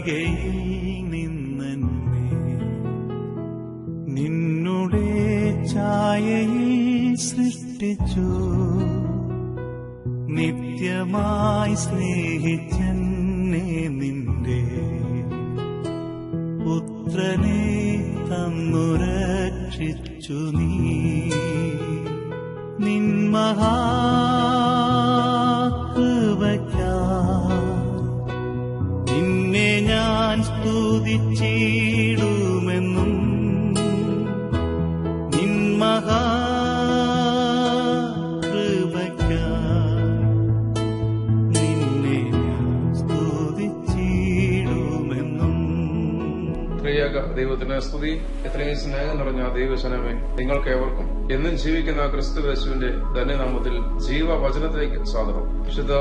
തളികയിൽ നിന്നെന്നെ. നിന്നുടെ ഛായയിൽ സൃഷ്ടിച്ചു. നിത്യമായി സ്നേഹിച്ചെന്നെ നിന്റെ. പുത്രനെ തന്നു രക്ഷിച്ചു നീ നിന്മഹാകൃപയ്ക്കായി ഞാൻ സ്തുതിച്ചിടുമെന്നും ദൈവത്തിന് സ്തുതി. എത്രയും സ്നേഹം നിറഞ്ഞ ദൈവശനമേ നിങ്ങൾക്ക് ഏവർക്കും എന്നും ജീവിക്കുന്ന ക്രിസ്തു യേശുവിന്റെ ധന്യനാമത്തിൽ ജീവവചനത്തിലേക്ക് സ്വാഗതം. വിശുദ്ധ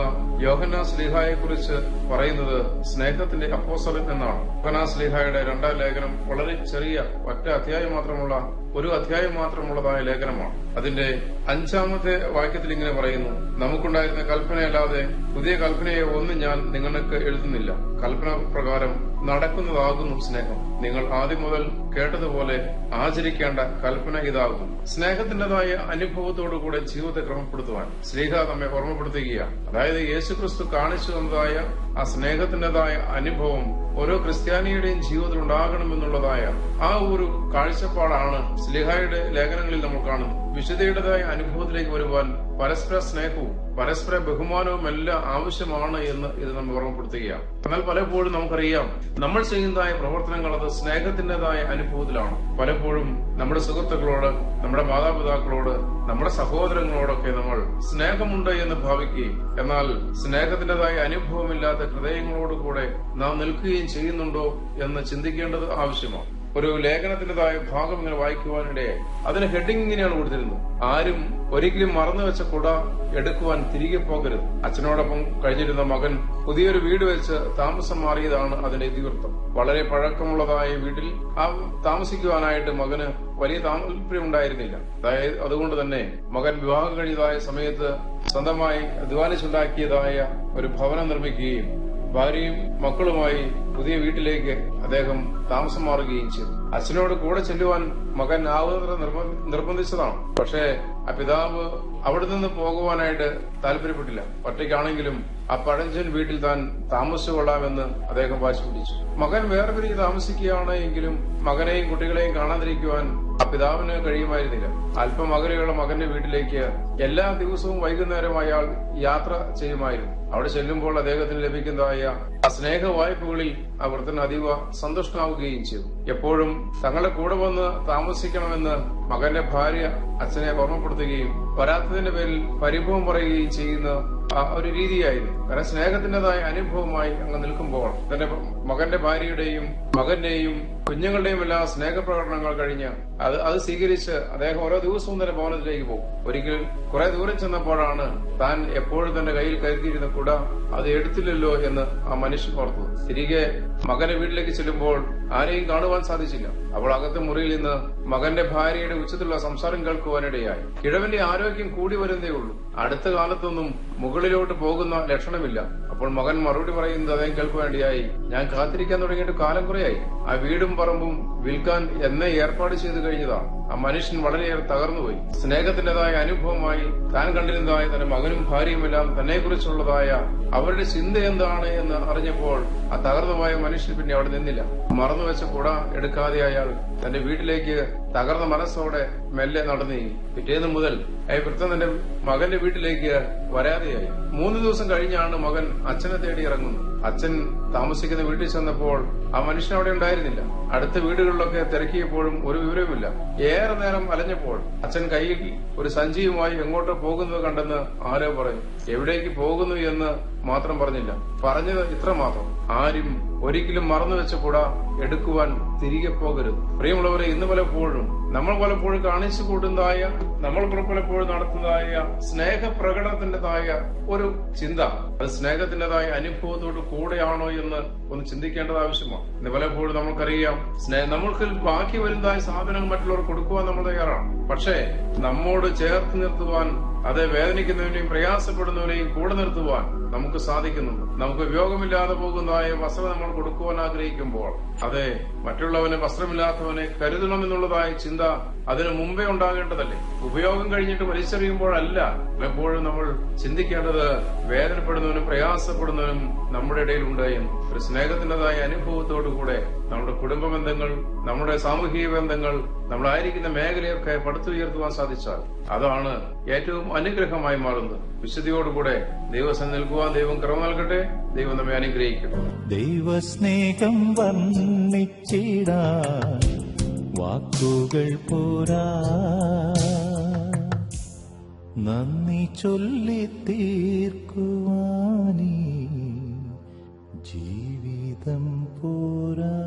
യോഹന്നാ സ്ലിഹായെ കുറിച്ച് പറയുന്നത് സ്നേഹത്തിന്റെ അപ്പോസൽ എന്നാണ്. യോഹന സ്ലിഹായുടെ രണ്ടാം ലേഖനം വളരെ ചെറിയ ഒറ്റ അധ്യായം മാത്രമുള്ള ഒരു അധ്യായം മാത്രമുള്ളതായ ലേഖനമാണ്. അതിന്റെ അഞ്ചാമത്തെ വാക്യത്തിൽ ഇങ്ങനെ പറയുന്നു നമുക്കുണ്ടായിരുന്ന കൽപ്പനയല്ലാതെ പുതിയ കൽപ്പനയെ ഒന്നും ഞാൻ നിങ്ങൾക്ക് എഴുതുന്നില്ല. കൽപ്പന പ്രകാരം നടക്കുന്നതാകുന്നു സ്നേഹം. നിങ്ങൾ ആദ്യം മുതൽ കേട്ടതുപോലെ ആചരിക്കേണ്ട കൽപ്പന ഇതാകുന്നു. സ്നേഹത്തിന്റേതായ അനുഭവത്തോടുകൂടെ ജീവിതത്തെ ക്രമപ്പെടുത്തുവാൻ ശ്രീഹ നമ്മെ ഓർമ്മപ്പെടുത്തുകയാണ്. അതായത് യേശുക്രിസ്തു കാണിച്ചു തന്നതായ ആ സ്നേഹത്തിന്റേതായ അനുഭവം ഓരോ ക്രിസ്ത്യാനിയുടെയും ജീവിതത്തിൽ ഉണ്ടാകണമെന്നുള്ളതായ ആ ഒരു കാഴ്ചപ്പാടാണ് സ്ലിഹായുടെ ലേഖനങ്ങളിൽ നമ്മൾ കാണുന്നത്. വിശുദ്ധയുടേതായ അനുഭവത്തിലേക്ക് വരുവാൻ പരസ്പര സ്നേഹവും പരസ്പര ബഹുമാനവും എല്ലാം ആവശ്യമാണ് എന്ന് ഇത് നമ്മൾ ഓർമ്മപ്പെടുത്തുകയാണ്. എന്നാൽ പലപ്പോഴും നമുക്കറിയാം നമ്മൾ ചെയ്യുന്നതായ പ്രവർത്തനങ്ങൾ അത് സ്നേഹത്തിന്റേതായ അനുഭവത്തിലാണ്. പലപ്പോഴും നമ്മുടെ സുഹൃത്തുക്കളോട് നമ്മുടെ മാതാപിതാക്കളോട് നമ്മുടെ സഹോദരങ്ങളോടൊക്കെ നമ്മൾ സ്നേഹമുണ്ട് എന്ന് ഭാവിക്കുകയും എന്നാൽ സ്നേഹത്തിന്റേതായ അനുഭവമില്ലാത്ത ഹൃദയങ്ങളോടുകൂടെ നാം നിൽക്കുകയും ചെയ്യുന്നുണ്ടോ എന്ന് ചിന്തിക്കേണ്ടത് ആവശ്യമാണ്. ഒരു ലേഖനത്തിന്റേതായ ഭാഗം ഇങ്ങനെ വായിക്കുവാനിടയായി. അതിന് ഹെഡിങ് ഇങ്ങനെയാണ് കൊടുത്തിരുന്നത്. ആരും ഒരിക്കലും മറന്നു വെച്ച കുട എടുക്കുവാൻ തിരികെ പോകരുത്. അച്ഛനോടൊപ്പം കഴിഞ്ഞിരുന്ന മകൻ പുതിയൊരു വീട് വെച്ച് താമസം മാറിയതാണ് അതിന്റെ ഇതിവൃത്തം. വളരെ പഴക്കമുള്ളതായ വീട്ടിൽ ആ താമസിക്കുവാനായിട്ട് മകന് വലിയ താല്പര്യമുണ്ടായിരുന്നില്ല അതായത് അതുകൊണ്ട് തന്നെ മകൻ വിവാഹം കഴിഞ്ഞതായ സമയത്ത് സ്വന്തമായി അധ്വാനിച്ചുണ്ടാക്കിയതായ ഒരു ഭവനം നിർമ്മിക്കുകയും ഭാര്യയും മക്കളുമായി പുതിയ വീട്ടിലേക്ക് അദ്ദേഹം താമസം മാറുകയും ചെയ്തു. അച്ഛനോട് കൂടെ ചെല്ലുവാൻ മകൻ ആവുന്നത്ര നിർബന്ധിച്ചതാണ്. പക്ഷേ ആ പിതാവ് അവിടെ നിന്ന് പോകുവാനായിട്ട് താല്പര്യപ്പെട്ടില്ല. ഒറ്റയ്ക്കാണെങ്കിലും ആ പഴഞ്ചൻ വീട്ടിൽ താൻ താമസിച്ചു കൊള്ളാമെന്ന് അദ്ദേഹം വാശി പിടിച്ചു. മകൻ വേറെ പിരിഞ്ഞ് താമസിക്കുകയാണ് എങ്കിലും മകനെയും കുട്ടികളെയും കാണാതിരിക്കുവാൻ ആ പിതാവിന് കഴിയുമായിരുന്നില്ല. അല്പം അകലെയുള്ള മകന്റെ വീട്ടിലേക്ക് എല്ലാ ദിവസവും വൈകുന്നേരം അയാൾ യാത്ര ചെയ്യുമായിരുന്നു. അവിടെ ചെല്ലുമ്പോൾ അദ്ദേഹത്തിന് ലഭിക്കുന്നതായ ആ സ്നേഹ വായ്പകളിൽ ആ വൃദ്ധൻ അതീവ സന്തുഷ്ടനാവുകയും ചെയ്തു. എപ്പോഴും തങ്ങളുടെ കൂടെ വന്ന് താമസിക്കണമെന്ന് മകന്റെ ഭാര്യ അച്ഛനെ ഓർമ്മപ്പെടുത്തുകയും വരാത്തതിന്റെ പേരിൽ പരിഭവം പറയുകയും ചെയ്യുന്ന ഒരു രീതിയായിരുന്നു. കാരണം സ്നേഹത്തിന്റേതായ അനുഭവമായി അങ്ങ് നിൽക്കുമ്പോൾ തന്റെ മകന്റെ ഭാര്യയുടെയും മകന്റെയും കുഞ്ഞുങ്ങളുടെയും എല്ലാ സ്നേഹപ്രകടനങ്ങൾ കഴിഞ്ഞ് അത് അത് സ്വീകരിച്ച് അദ്ദേഹം ഓരോ ദിവസവും തന്നെ ഭവനത്തിലേക്ക് പോകും. ഒരിക്കൽ കുറെ ദൂരം ചെന്നപ്പോഴാണ് താൻ എപ്പോഴും തന്റെ കയ്യിൽ കരുതിയിരുന്ന കുട അത് എടുത്തില്ലല്ലോ എന്ന് ആ മനുഷ്യൻ ഓർത്തു. തിരികെ മകന്റെ വീട്ടിലേക്ക് ചെല്ലുമ്പോൾ ആരെയും കാണുവാൻ സാധിച്ചില്ല. അവൾ അകത്തെ മുറിയിൽ നിന്ന് മകന്റെ ഭാര്യയുടെ ഉച്ചത്തിലുള്ള സംസാരം കേൾക്കുവാനിടയായി. കിഴവന്റെ ആരോഗ്യം കൂടി വരുന്നേ ഉള്ളൂ. അടുത്ത കാലത്തൊന്നും മുകളിലോട്ട് പോകുന്ന ലക്ഷണമില്ല. അപ്പോൾ മകൻ മറുപടി പറയുന്നത് അദ്ദേഹം കേൾക്കുവാനിടയായി. ഞാൻ കാത്തിരിക്കാൻ തുടങ്ങിയിട്ട് കാലം കുറയായി. ആ വീടും പറമ്പും വിൽക്കാൻ എന്നെ ഏർപ്പാട് ചെയ്തു കഴിഞ്ഞതാണ് ആ മനുഷ്യൻ വളരെയേറെ തകർന്നുപോയി. സ്നേഹത്തിന്റേതായ അനുഭവമായി താൻ കണ്ടിരുന്നതായ തന്റെ മകനും ഭാര്യയുമെല്ലാം തന്നെ കുറിച്ചുള്ളതായ അവരുടെ ചിന്ത എന്താണ് എന്ന് അറിഞ്ഞപ്പോൾ ആ തകർന്നുപോയ മനുഷ്യൻ പിന്നെ അവിടെ നിന്നില്ല. മറന്നുവെച്ച കുട എടുക്കാതെ അയാൾ തന്റെ വീട്ടിലേക്ക് തകർന്ന മനസ്സോടെ മെല്ലെ നടന്നു പിറ്റേന്ന് മുതൽ വൃത്തം തന്റെ മകന്റെ വീട്ടിലേക്ക് വരാതെയായി. മൂന്ന് ദിവസം കഴിഞ്ഞാണ് മകൻ അച്ഛനെ തേടി ഇറങ്ങുന്നത്. അച്ഛൻ താമസിക്കുന്ന വീട്ടിൽ ചെന്നപ്പോൾ ആ മനുഷ്യൻ അവിടെ ഉണ്ടായിരുന്നില്ല. അടുത്ത വീടുകളിലൊക്കെ തിരക്കിയപ്പോഴും ഒരു വിവരവുമില്ല. ഏറെ നേരം അലഞ്ഞപ്പോൾ അച്ഛൻ കയ്യിൽ ഒരു സഞ്ചിയുമായി എങ്ങോട്ടോ പോകുന്നത് കണ്ടെന്ന് ആരോ പറഞ്ഞു. എവിടേക്ക് പോകുന്നു എന്ന് മാത്രം പറഞ്ഞില്ല. പറഞ്ഞത് ഇത്ര മാത്രം. ആരും ഒരിക്കലും മറന്നു വെച്ച കൂട എടുക്കുവാൻ തിരികെ പോകരുത്. പ്രിയമുള്ളവരെ ഇന്ന് പലപ്പോഴും നമ്മൾ പലപ്പോഴും കാണിച്ചു കൂട്ടുന്നതായ നമ്മൾ പലപ്പോഴും നടത്തുന്നതായ സ്നേഹ പ്രകടനത്തിന്റെതായ ഒരു ചിന്ത. അത് സ്നേഹത്തിന്റേതായ അനുഭവത്തോട് കൂടെയാണോ എന്ന് ഒന്ന് ചിന്തിക്കേണ്ടത് ആവശ്യമാണ്. ഇന്ന് പലപ്പോഴും നമുക്കറിയാം സ്നേഹ നമ്മൾക്ക് ബാക്കി വരുന്നതായ സാധനങ്ങൾ മറ്റുള്ളവർ കൊടുക്കുവാൻ നമ്മൾ തയ്യാറാണ്. പക്ഷേ നമ്മോട് ചേർത്ത് നിർത്തുവാൻ അതെ വേദനിക്കുന്നവനെയും പ്രയാസപ്പെടുന്നവനെയും കൂടെ നിർത്തുവാൻ നമുക്ക് സാധിക്കുന്നുണ്ട്. നമുക്ക് ഉപയോഗമില്ലാതെ പോകുന്നതായ വസ്ത്രം നമ്മൾ കൊടുക്കുവാൻ ആഗ്രഹിക്കുമ്പോൾ അതെ മറ്റുള്ളവന് വസ്ത്രമില്ലാത്തവനെ കരുതണമെന്നുള്ളതായ ചിന്ത അതിനു മുമ്പേ ഉണ്ടാകേണ്ടതല്ലേ? ഉപയോഗം കഴിഞ്ഞിട്ട് വലിച്ചെറിയുമ്പോഴല്ല എപ്പോഴും നമ്മൾ ചിന്തിക്കേണ്ടത് വേദനപ്പെടുന്നവനും പ്രയാസപ്പെടുന്നവനും നമ്മുടെ ഇടയിലുണ്ട് എന്ന്. ഒരു സ്നേഹത്തിന്റെതായ അനുഭവത്തോടുകൂടെ നമ്മുടെ കുടുംബ ബന്ധങ്ങൾ നമ്മുടെ സാമൂഹിക ബന്ധങ്ങൾ നമ്മളായിരിക്കുന്ന മേഖലയൊക്കെ പടുത്തുയർത്തുവാൻ സാധിച്ചാൽ അതാണ് ഏറ്റവും അനുഗ്രഹമായി മാറുന്നത്. വിശുദ്ധിയോടുകൂടെ ദൈവസം നിൽക്കുവാൻ ദൈവം കുറവ് നൽകട്ടെ. ദൈവം നമ്മെ അനുഗ്രഹിക്കട്ടെ. ദൈവസ്നേഹം വർണിച്ചിടാൻ വാക്കുകൾ പോരാ. നന്ദി ചൊല്ലി തീർക്കുവാനീ. ജീവിതം പോരാ.